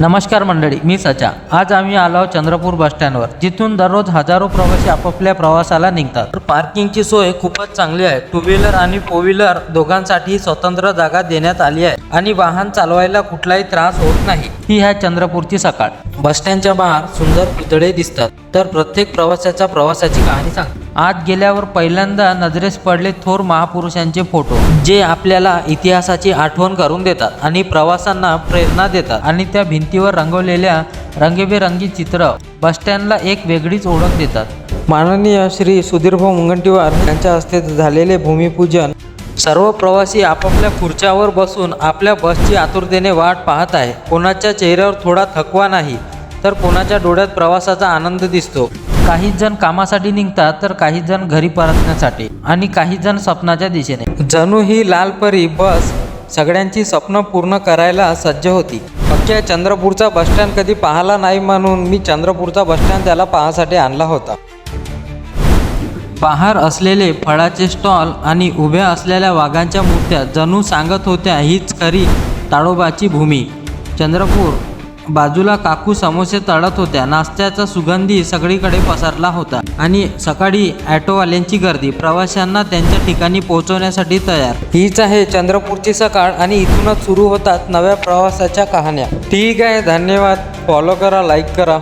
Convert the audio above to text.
नमस्कार मंडळी मी सचा. आज आम्ही आलो आहोत चंद्रपूर बसस्टँडवर जिथून दररोज हजारो प्रवासी आपापल्या प्रवासाला निघतात. तर पार्किंगची सोय खूपच चांगली आहे. टू व्हीलर आणि फोर व्हीलर दोघांसाठी स्वतंत्र जागा देण्यात आली आहे आणि वाहन चालवायला कुठलाही त्रास होत नाही. ही आहे चंद्रपूरची सकाळ. बसस्टँडच्या बाहेर सुंदर पुतळे दिसतात. तर प्रत्येक प्रवासाच्या प्रवासाची कहाणी सांगतात आत गेल्यावर पहिल्यांदा नजरेस पडले थोर महापुरुषांचे फोटो जे आपल्याला इतिहासाची आठवण करून देतात आणि प्रवासांना प्रेरणा देतात आणि त्या भिंतीवर रंगवलेल्या रंगीबेरंगी चित्र बस स्टँडला एक वेगळीच ओळख देतात. माननीय श्री सुधीरभाऊ मुनगंटीवार यांच्या हस्ते झालेले भूमिपूजन सर्व प्रवासी आपापल्या खुर्च्यावर बसून आपल्या बसची आतुरतेने वाट पाहत आहे. कोणाच्या चेहऱ्यावर थोडा थकवा नाही तर कोणाच्या डोळ्यात प्रवासाचा आनंद दिसतो. काही जण कामासाठी निघतात तर काही जण घरी परतण्यासाठी आणि काही जण स्वप्नाच्या दिशेने. जणू ही लालपरी बस. सगळ्यांची स्वप्न पूर्ण करायला सज्ज होती. पक्ष चंद्रपूरचा बसस्टँड कधी पाहिला नाही म्हणून मी चंद्रपूरचा बसस्टँड त्याला पाहण्यासाठी आणला होता. बाहेर असलेले फळाचे स्टॉल आणि उभ्या असलेल्या वाघांच्या मूर्त्या जणू सांगत होत्या हीच खरी ताडोबाची भूमी. चंद्रपूर बाजूला काकू समोसे तळत होत्या. नाश्त्याचा सुगंधी सगळीकडे पसरला होता. आणि सकाळी ॲटोवाल्यांची गर्दी. प्रवाशांना त्यांच्या ठिकाणी पोहोचवण्यासाठी तयार. हीच आहे चंद्रपूरची सकाळ आणि इथूनच सुरू होतात नव्या प्रवासाच्या कहाण्या. ठीक आहे धन्यवाद. फॉलो करा लाईक करा.